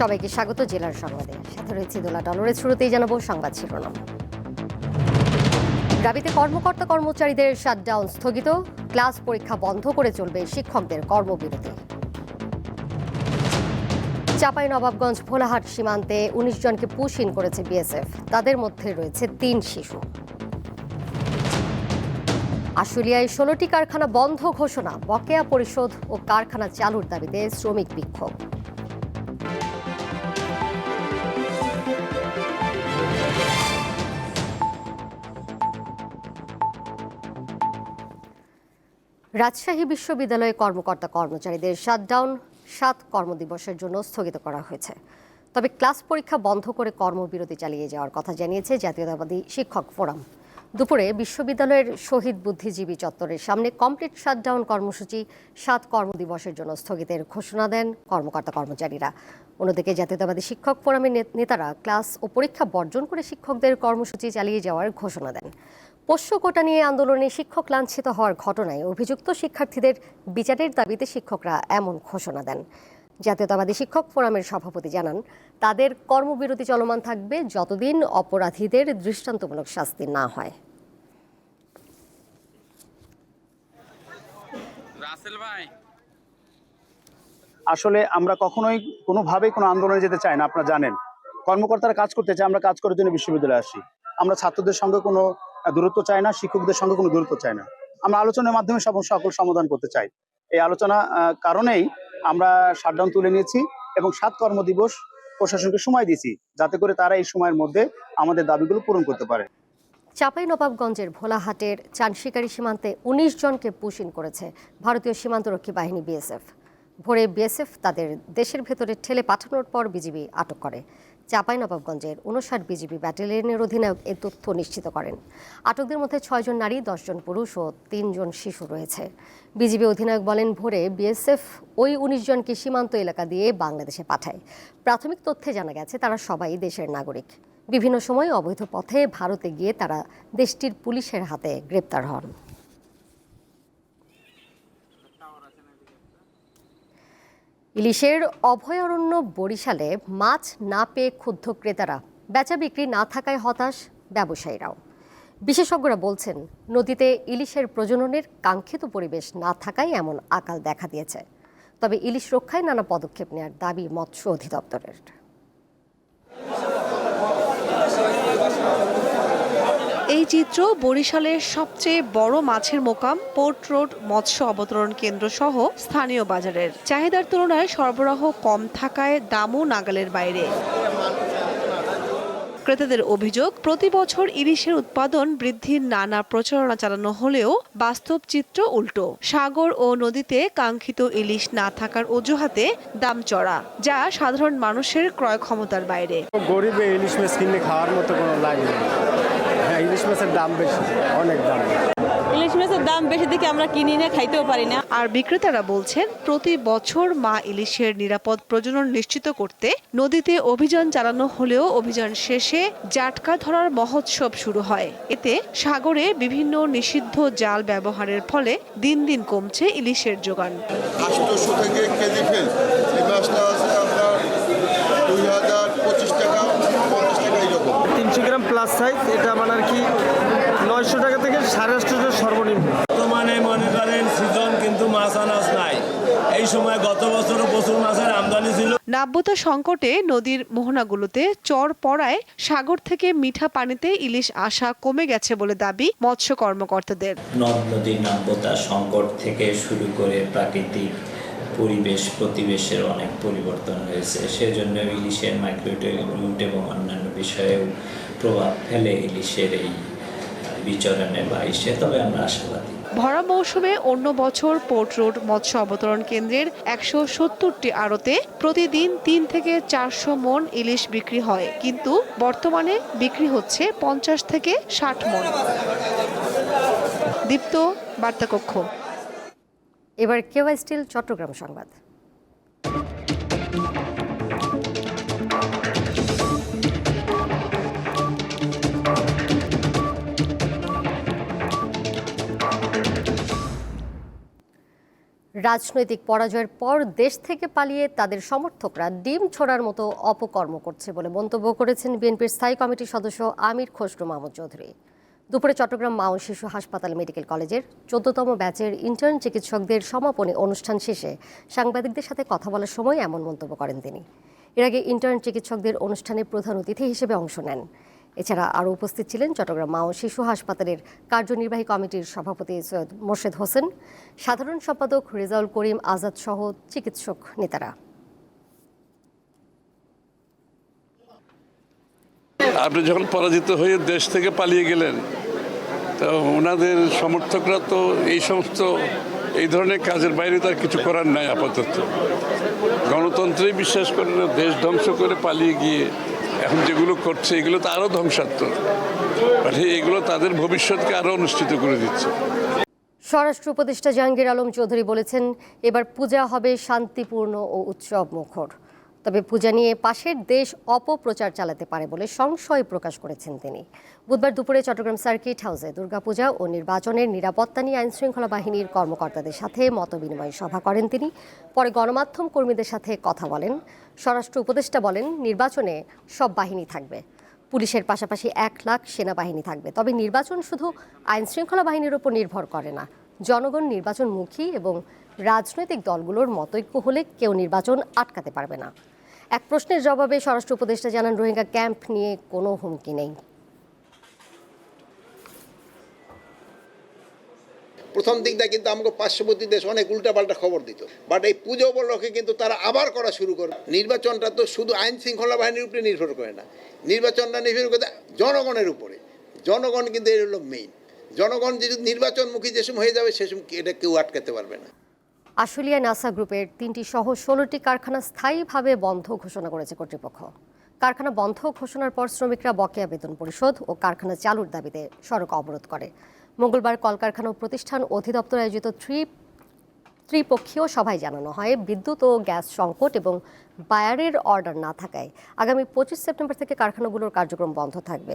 সবাইকে স্বাগত জেলার সংবাদে। সাথে রয়েছে দোলা ডলরের শুরুতেই জানাব সংবাদ শিরোনাম। দাবিতে কর্মকর্তা কর্মচারীদের শাটডাউন স্থগিত। ক্লাস পরীক্ষা বন্ধ করে চলবে শিক্ষকদের কর্মবিরতি। চাপাই নবাবগঞ্জ ভোলাহাট সীমান্তে উনিশ জনকে পুশ ইন করেছে বিএসএফ। তাদের মধ্যে রয়েছে তিন শিশু। আশুলিয়ায় ষোলোটি কারখানা বন্ধ ঘোষণা, বকেয়া পরিশোধ ও কারখানা চালুর দাবিতে শ্রমিক বিক্ষোভ। রাজশাহী বিশ্ববিদ্যালয়ে কর্মকর্তা কর্মচারীদের শাটডাউন, সাত কর্মদিবসের জন্য স্থগিত করা হয়েছে। তবে ক্লাস পরীক্ষা বন্ধ করে কর্মবিরতি চালিয়ে যাওয়ার কথা জানিয়েছে জাতীয়তাবাদী শিক্ষক ফোরাম। দুপুরে বিশ্ববিদ্যালয়ের শহীদ বুদ্ধিজীবী চত্বরের সামনে কমপ্লিট শাটডাউন কর্মসূচি, সাত কর্মদিবসের জন্য স্থগিতের ঘোষণা দেন কর্মকর্তা কর্মচারীরা। অন্যদিকে জাতীয়তাবাদী শিক্ষক ফোরামের নেতারা ক্লাস ও পরীক্ষা বর্জন করে শিক্ষকদের কর্মসূচি চালিয়ে যাওয়ার ঘোষণা দেন। পোষ্য কোটা নিয়ে আন্দোলনে শিক্ষক লাঞ্ছিত হওয়ার ঘটনায় অভিযুক্ত শিক্ষার্থীদের বিচারের দাবিতে শিক্ষকরা এমন ঘোষণা দেন। জাতীয়তাবাদী শিক্ষক ফোরামের সভাপতি জানান তাদের কর্মবিরতি চলমান থাকবে যতদিন অপরাধীদের দৃষ্টান্তমূলক শাস্তি না হয়। আসলে আমরা কখনোই কোনোভাবেই কোনো আন্দোলনে যেতে চাই না আপনারা জানেন। কর্মকর্তারা কাজ করতে চাই আমরা কাজ করার জন্য বিশ্ববিদ্যালয়ে আসি। আমরা ছাত্রদের সঙ্গে কোনো দূরত্ব চাই না, শিক্ষকদের সঙ্গে কোনো দূরত্ব চাই না। আমরা আলোচনার মাধ্যমে সব সকল সমাধান করতে চাই। এই আলোচনা কারণেই আমরা শাটডাউন তুলে নিয়েছি এবং সাত কর্মদিবস প্রশাসনকে সময় দিয়েছি যাতে করে তারা এই সময়ের মধ্যে আমাদের দাবিগুলো পূরণ করতে পারে। চাপাই নবাবগঞ্জের ভোলাহাটের চানশিকারী সীমান্তে উনিশ জনকে পুশিন করেছে ভারতীয় সীমান্তরক্ষী বাহিনী বিএসএফ। ভোরে বিএসএফ তাদের দেশের ভেতরে ঠেলে পাঠানোর পর বিজিবি আটক করে। চাপাই নবাবগঞ্জের উনষাট বিজিবি ব্যাটালিয়নের অধিনায়ক এ তথ্য নিশ্চিত করেন। আটকদের মধ্যে ছয়জন নারী দশজন পুরুষ ও তিনজন শিশু রয়েছে। বিজিবি অধিনায়ক বলেন, ভোরে বিএসএফ ওই উনিশ জনকে সীমান্ত এলাকা দিয়ে বাংলাদেশে পাঠায়। প্রাথমিক তথ্যে জানা গেছে, তারা সবাই দেশের নাগরিক। বিভিন্ন সময় অবৈধ পথে ভারতে গিয়ে তারা দেশটির পুলিশের হাতে গ্রেপ্তার হন। ইলিশের অভয়ারণ্য বরিশালে মাছ না পেয়ে ক্ষুব্ধ ক্রেতারা। বেচা বিক্রি না থাকায় হতাশ ব্যবসায়ীরাও। বিশেষজ্ঞরা বলছেন, নদীতে ইলিশের প্রজননের কাঙ্ক্ষিত পরিবেশ না থাকায় এমন আকাল দেখা দিয়েছে। তবে ইলিশ রক্ষায় নানা পদক্ষেপ নেওয়ার দাবি মৎস্য অধিদপ্তরের। এই চিত্র বরিশালের সবচেয়ে বড় মাছের মোকাম, পোর্ট রোড, মৎস্য অবতরণ কেন্দ্র সহ স্থানীয় বাজারের। চাহিদার তুলনায় সরবরাহ কম থাকায় দামও নাগালের বাইরে। ক্রেতাদের অভিযোগ, প্রতি বছর ইলিশের উৎপাদন বৃদ্ধির নানা প্রচারণা চালানো হলেও বাস্তব চিত্র উল্টো। সাগর ও নদীতে কাঙ্ক্ষিত ইলিশ না থাকার অজুহাতে দাম চড়া, যা সাধারণ মানুষের ক্রয় ক্ষমতার বাইরে। গরিবে ইলিশ মাছ কিনে খাওয়ার মতো কোনো হ্যাঁ ইলিশ মাছের দাম বেশি অনেক দাম। ইলিশ মাছের দাম বেশি দেখে আমরা কিনি না খাইতেও পারি না। আর বিক্রেতারা বলছেন প্রতি বছর মা ইলিশের নিরাপদ প্রজনন নিশ্চিত করতে নদীতে অভিযান চালানো হলেও অভিযান শেষে জাটকা ধরার মহোৎসব শুরু হয়। এতে সাগরে বিভিন্ন নিষিদ্ধ জাল ব্যবহারের ফলে দিন দিন কমছে ইলিশের যোগান। থেকে কেজি ফেল। এই মাছটা আছে আপনার দুই হাজার পঁচিশ টাকা পঞ্চাশ টাকা এইরকম তিনশো গ্রাম প্লাস সাইজ এটা মানে আর কি নয়শো টাকা থেকে সাড়ে আটশো সর্বনিম্ন। বর্তমানে মনে করেন সিজন কিন্তু মাছ আনাজ নাই। এই সময় গত বছরও প্রচুর মাছের আমদানি ছিল। নাব্যতা সংকটে নদীর মোহনাগুলোতে চর পড়ায় সাগর থেকে মিঠা পানিতে ইলিশ আসা কমে গেছে বলে দাবি মৎস্য কর্মকর্তাদের। নদ নদীর নাব্যতা সংকট থেকে শুরু করে প্রাকৃতিক পরিবেশ প্রতিবেশের অনেক পরিবর্তন হয়েছে। সেজন্য ইলিশের মাইক্রোটিউট এবং অন্যান্য বিষয়েও প্রভাব ফেলে ইলিশের এই বিচরণে বা ইসে তবে আমরা আশাবাদী। ভরা মৌসুমে অন্য বছর পোর্ট রোড মৎস্য অবতরণ কেন্দ্রের একশো সত্তরটি আড়তে প্রতিদিন তিন থেকে চারশো মন ইলিশ বিক্রি হয় কিন্তু বর্তমানে বিক্রি হচ্ছে পঞ্চাশ থেকে ষাট মন। দীপ্ত বার্তাকক্ষ। এবার কেওয়াই স্টিল চট্টগ্রাম সংবাদ। রাজনৈতিক পরাজয়ের পর দেশ থেকে পালিয়ে তাদের সমর্থকরা ডিম ছোড়ার মতো অপকর্ম করছে বলে মন্তব্য করেছেন বিএনপির স্থায়ী কমিটির সদস্য আমির খসরু মাহমুদ চৌধুরী। দুপুরে চট্টগ্রাম মা শিশু হাসপাতাল মেডিকেল কলেজের চোদ্দতম ব্যাচের ইন্টার্ন চিকিৎসকদের সমাপনী অনুষ্ঠান শেষে সাংবাদিকদের সাথে কথা বলার সময় এমন মন্তব্য করেন তিনি। এর আগে ইন্টার্ন চিকিৎসকদের অনুষ্ঠানে প্রধান অতিথি হিসেবে অংশ নেন। এছাড়া আরও উপস্থিত ছিলেন চট্টগ্রাম মা ও শিশু হাসপাতালের কার্যনির্বাহী কমিটির সভাপতি সৈয়দ মোর্শেদ হোসেন, সাধারণ সম্পাদক রেজাউল করিম আজাদ সহ চিকিৎসক নেতারা। আপনি যখন পরাজিত হয়ে দেশ থেকে পালিয়ে গেলেন, তো ওনাদের সমর্থকরা তো এই সমস্ত, এই ধরনের কাজের বাইরে তার কিছু করার নাই আপাতত। গণতন্ত্রেই বিশ্বাস করে না, দেশ ধ্বংস করে পালিয়ে গিয়ে এখন যেগুলো করছে, এগুলো তো আরও ধ্বংসাত্মক। এগুলো তাদের ভবিষ্যৎকে আরও অনুষ্ঠিত করে দিচ্ছে। স্বরাষ্ট্র উপদেষ্টা জাহাঙ্গীর আলম চৌধুরী বলেছেন, এবার পূজা হবে শান্তিপূর্ণ ও উৎসব মুখর। তবে পূজা নিয়ে পাশের দেশ অপপ্রচার চালাতে পারে বলে সংশয় প্রকাশ করেছেন তিনি। বুধবার দুপুরে চট্টগ্রাম সার্কিট হাউসে দুর্গাপূজা ও নির্বাচনের নিরাপত্তা নিয়ে আইনশৃঙ্খলা বাহিনীর কর্মকর্তাদের সাথে মতবিনিময় সভা করেন তিনি। পরে গণমাধ্যম কর্মীদের সাথে কথা বলেন। স্বরাষ্ট্র উপদেষ্টা বলেন, নির্বাচনে সব বাহিনী থাকবে। পুলিশের পাশাপাশি এক লাখ সেনাবাহিনী থাকবে। তবে নির্বাচন শুধু আইন শৃঙ্খলা বাহিনীর উপর নির্ভর করে না। জনগণ নির্বাচনমুখী এবং রাজনৈতিক দলগুলোর মতৈক্য হলে কেউ নির্বাচন আটকাতে পারবে না। এক প্রশ্নের জবাবে স্বরাষ্ট্র উপদেষ্টা জানান, রোহিঙ্গা ক্যাম্প নিয়ে কোনো হুমকি নেই। প্রথম দিকটা কিন্তু আমাকে পার্শ্ববর্তী দেশ অনেক উল্টাপাল্টা খবর দিত। বাট এই পুজো উপলক্ষে কিন্তু তারা আবার করা শুরু করে। নির্বাচনটা তো শুধু আইন শৃঙ্খলা বাহিনীর উপরে নির্ভর করে না। নির্বাচনটা নির্ভর করে জনগণের উপরে। জনগণ কিন্তু এর হলো মেইন জনগণ যদি নির্বাচনমুখী যে সময় হয়ে যাবে, সে সময় এটা কেউ আটকাতে পারবে না। আশুলিয়া নাসা গ্রুপের তিনটি সহ ষোলোটি কারখানা স্থায়ীভাবে বন্ধ ঘোষণা করেছে কর্তৃপক্ষ। কারখানা বন্ধ ঘোষণার পর শ্রমিকরা বকেয়া বেতন পরিশোধ ও কারখানা চালুর দাবিতে সড়ক অবরোধ করে। মঙ্গলবার কলকারখানা প্রতিষ্ঠান অধিদপ্তর আয়োজিত থ্রি ত্রিপক্ষীয় সভায় জানানো হয়, বিদ্যুৎ ও গ্যাস সংকট এবং বায়ারের অর্ডার না থাকায় আগামী পঁচিশ সেপ্টেম্বর থেকে কারখানাগুলোর কার্যক্রম বন্ধ থাকবে।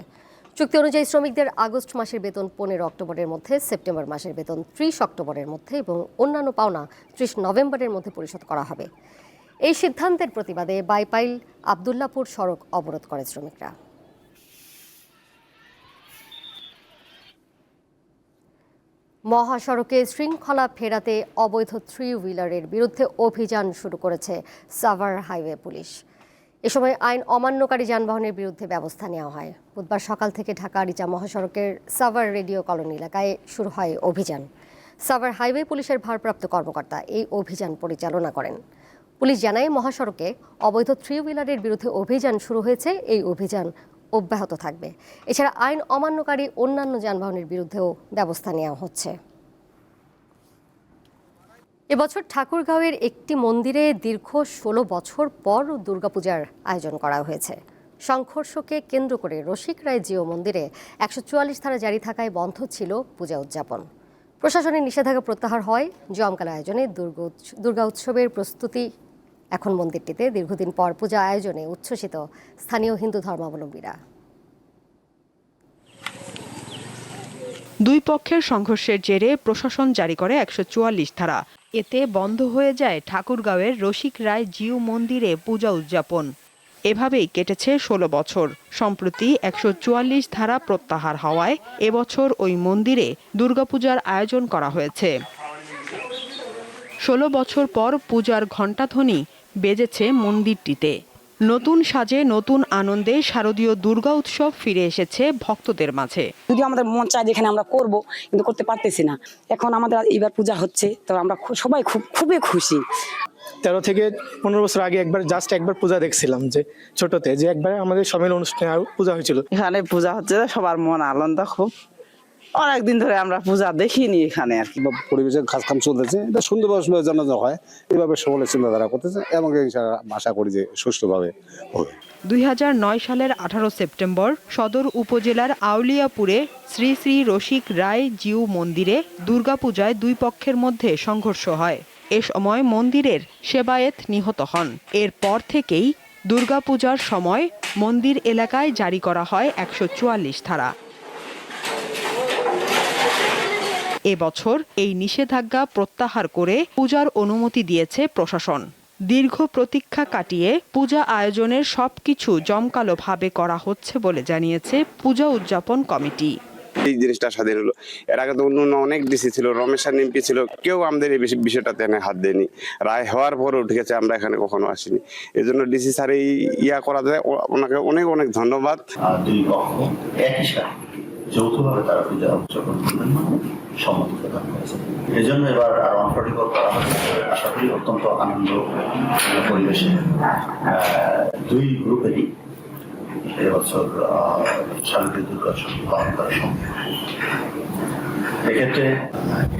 চুক্তি অনুযায়ী শ্রমিকদের আগস্ট মাসের বেতন পনেরো অক্টোবরের মধ্যে, সেপ্টেম্বর মাসের বেতন ত্রিশ অক্টোবরের মধ্যে এবং অন্যান্য পাওনা ত্রিশ নভেম্বরের মধ্যে পরিশোধ করা হবে। এই সিদ্ধান্তের প্রতিবাদে বাইপাইল আবদুল্লাপুর সড়ক অবরোধ করে শ্রমিকরা। মহাসড়কে শৃঙ্খলা ফেরাতে অবৈধ থ্রি হুইলারের বিরুদ্ধে অভিযান শুরু করেছে সাভার হাইওয়ে পুলিশ। এ সময় আইন অমান্যকারী যানবাহনের বিরুদ্ধে ব্যবস্থা নেওয়া হয়। বুধবার সকাল থেকে ঢাকা আরিচা মহাসড়কের সাভার রেডিও কলোনি এলাকায় শুরু হয় অভিযান। সাভার হাইওয়ে পুলিশের ভারপ্রাপ্ত কর্মকর্তা এই অভিযান পরিচালনা করেন। পুলিশ জানায়, মহাসড়কে অবৈধ থ্রি হুইলারের বিরুদ্ধে অভিযান শুরু হয়েছে, এই অভিযান অব্যাহত থাকবে। এছাড়া আইন অমান্যকারী অন্যান্য যানবাহনের বিরুদ্ধেও ব্যবস্থা নেওয়া হচ্ছে। এবছর ঠাকুরগাঁওয়ের একটি মন্দিরে দীর্ঘ ষোলো বছর পর দুর্গাপূজার আয়োজন করা হয়েছে। সংঘর্ষকে কেন্দ্র করে রসিক রায় জিও মন্দিরে একশো চুয়াল্লিশ ধারা জারি থাকায় বন্ধ ছিল পূজা উদযাপন। প্রশাসনের নিষেধাজ্ঞা প্রত্যাহার হয়। জমকাল আয়োজনে দুর্গা উৎসবের প্রস্তুতি এখন মন্দিরটিতে। দীর্ঘদিন পর পূজা আয়োজনে উচ্ছ্বসিত স্থানীয় হিন্দু ধর্মাবলম্বীরা। দুই পক্ষের সংঘর্ষের জেরে প্রশাসন জারি করে একশো চুয়াল্লিশ ধারা। এতে বন্ধ হয়ে যায় ঠাকুরগাঁওয়ের রসিক রায় জিউ মন্দিরে পূজা উদযাপন। এভাবেই কেটেছে ষোলো বছর। সম্প্রতি একশো চুয়াল্লিশ ধারা প্রত্যাহার হওয়ায় এবছর ওই মন্দিরে দুর্গাপূজার আয়োজন করা হয়েছে। ষোলো বছর পর পূজার ঘণ্টাধ্বনি বেজেছে মন্দিরটিতে। নতুন সাজে নতুন আনন্দে শারদীয় দুর্গা উৎসব ফিরে এসেছে ভক্তদের মাঝে। যদি আমাদের মন চায় যেখানে আমরা করব কিন্তু করতে পারতেছি না। এখন আমাদের এবার পূজা হচ্ছে তো আমরা খু- সবাই খুব খুবই খুশি। তেরো থেকে পনেরো বছর আগে একবার জাস্ট একবার পূজা দেখছিলাম যে ছোটতে যে একবার আমাদের সম্মেলন অনুষ্ঠানে পূজা হয়েছিল। এখানে পূজা হচ্ছে সবার মন আনন্দ খুব। অনেকদিন ধরে আমরা পূজা দেখিনি এখানে আর কি। পরিবেশে কাজ কাম চলতেছে। এটা সুন্দরভাবে যেন হয় এভাবে সকলে চিন্তাধারা করতেছে এবং আশা করি যে সুষ্ঠুভাবে হবে। দুই সালের আঠারো সেপ্টেম্বর সদর উপজেলার আউলিয়াপুরে শ্রী শ্রী রসিক রায় জিউ মন্দিরে দুর্গাপূজায় দুই পক্ষের মধ্যে সংঘর্ষ হয়। এ সময় মন্দিরের সেবায়েত নিহত হন। এরপর থেকেই দুর্গাপূজার সময় মন্দির এলাকায় জারি করা হয় একশো চুয়াল্লিশ ধারা। এবছর এই নিষেধাজ্ঞা প্রত্যাহার করে পূজার অনুমতি দিয়েছে প্রশাসন। দীর্ঘ প্রতীক্ষা কাটিয়ে পূজা আয়োজনের সবকিছু জমকালোভাবে করা হচ্ছে বলে জানিয়েছে পূজা উদযাপন কমিটি। এই জিনিসটা স্বাধীন হলো। এর আগে তো অন্য অনেক ডিসি ছিল রমেশ আর এমপি ছিল কেউ আমাদের এই বিষয়- বিষয়টাতে এনে হাত দেয়নি। রায় হওয়ার পরও ঠিক আছে আমরা এখানে কখনো আসিনি। এই জন্য ডিসি স্যার এই ইয়া করা যায়। ওনাকে অনেক অনেক ধন্যবাদ। যৌথভাবে তারা পূজা উদযাপন করবেন সম্মতি প্রদান করেছে এই জন্য এবার আর ওয়ান করা আশা করি অত্যন্ত আনন্দ পরিবেশে দুই গ্রুপেরই এবছর শারদীয় দুর্গোৎসব পালন করা সম্ভব। এক্ষেত্রে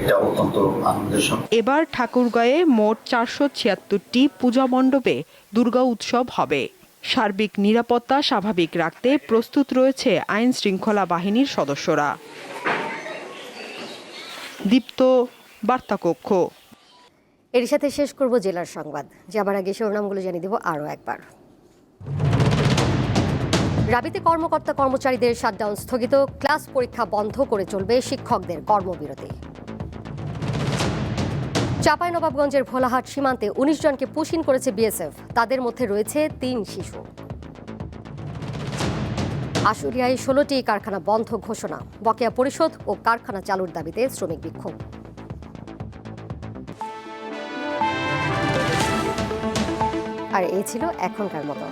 এটা অত্যন্ত আনন্দের সঙ্গে এবার ঠাকুরগাঁয়ে মোট চারশো ছিয়াত্তরটি পূজা মণ্ডপে দুর্গা উৎসব হবে। সার্বিক নিরাপত্তা স্বাভাবিক রাখতে প্রস্তুত রয়েছে আইন শৃঙ্খলা বাহিনীর সদস্যরা। দীপ্ত বার্তাকক্ষ এর সাথে শেষ করব জেলার সংবাদ। যাবার আগে শিরোনামগুলো জানিয়ে দেব আরও একবার। রাবিতে কর্মকর্তা কর্মচারীদের শাটডাউন স্থগিত, ক্লাস পরীক্ষা বন্ধ করে চলবে শিক্ষকদের কর্মবিরতি। চাঁপাইনবাবগঞ্জের ভোলাহাট সীমান্তে উনিশ জনকে পুশিন করেছে বিএসএফ। তাদের মধ্যে রয়েছে তিন শিশু। আশুলিয়ায় ষোলোটি কারখানা বন্ধ ঘোষণা, বকেয়া পরিশোধ ও কারখানা চালুর দাবিতে শ্রমিক বিক্ষোভ। আর এই ছিল এখনকার মতো।